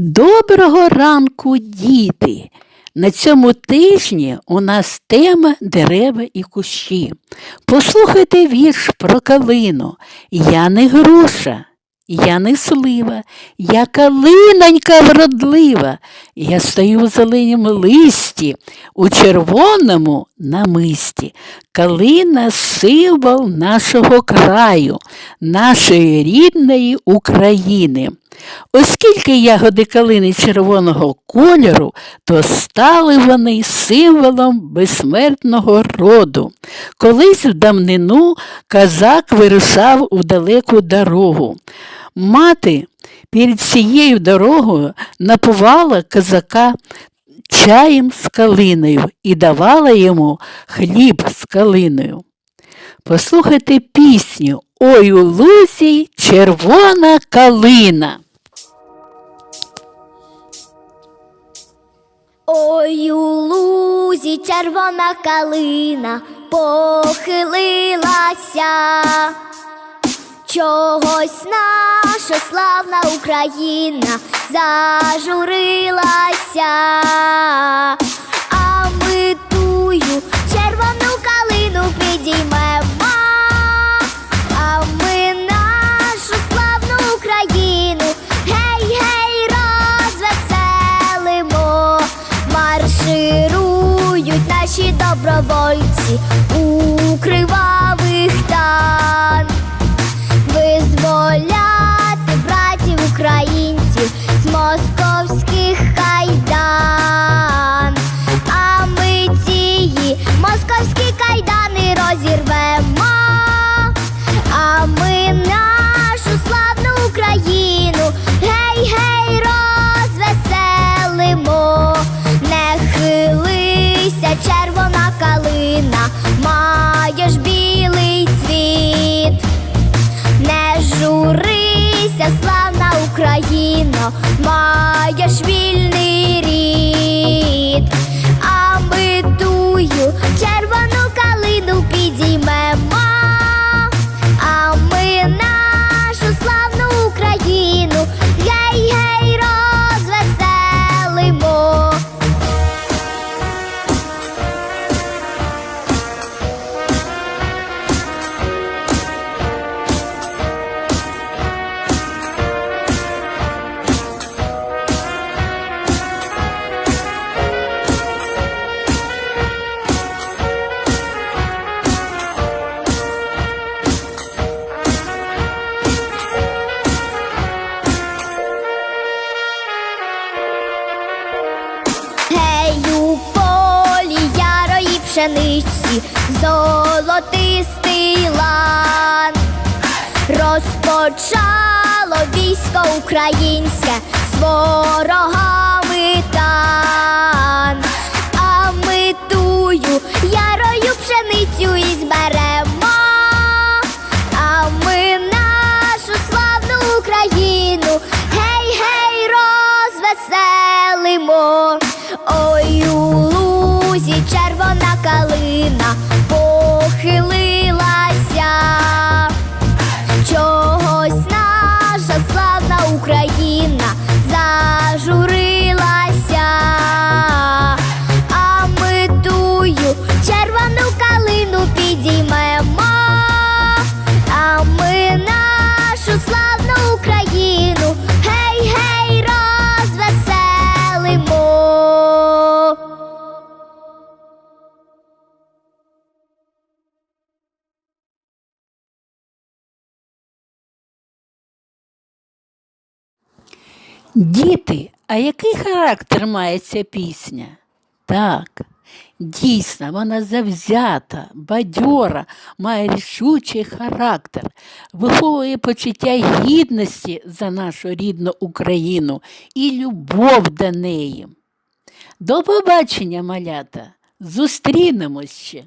Доброго ранку, діти! На цьому тижні у нас тема дерева і кущі. Послухайте вірш про калину. Я не груша, я не слива, я калинонька вродлива. Я стою в зеленім листі, у червоному намисті. Калина символ нашого краю, нашої рідної України. Оскільки ягоди калини червоного кольору, то стали вони символом безсмертного роду. Колись в давнину казак вирушав у далеку дорогу. Мати перед цією дорогою напувала казака чаєм з калиною і давала йому хліб з калиною. Послухайте пісню Ой у лузі червона калина. Ой, у лузі червона калина похилилася, чогось наша славна Україна зажурилася, добровольці у кривавих тан, ярої пшениці, золотистий лан. Розпочало військо українське з ворогами тан. А ми тую ярою пшеницю і зберемо. А ми нашу славну Україну, гей, гей, розвеселимо. Діти, а який характер має ця пісня? Так, дійсно, вона завзята, бадьора, має рішучий характер, виховує почуття гідності за нашу рідну Україну і любов до неї. До побачення, малята! Зустрінемось ще!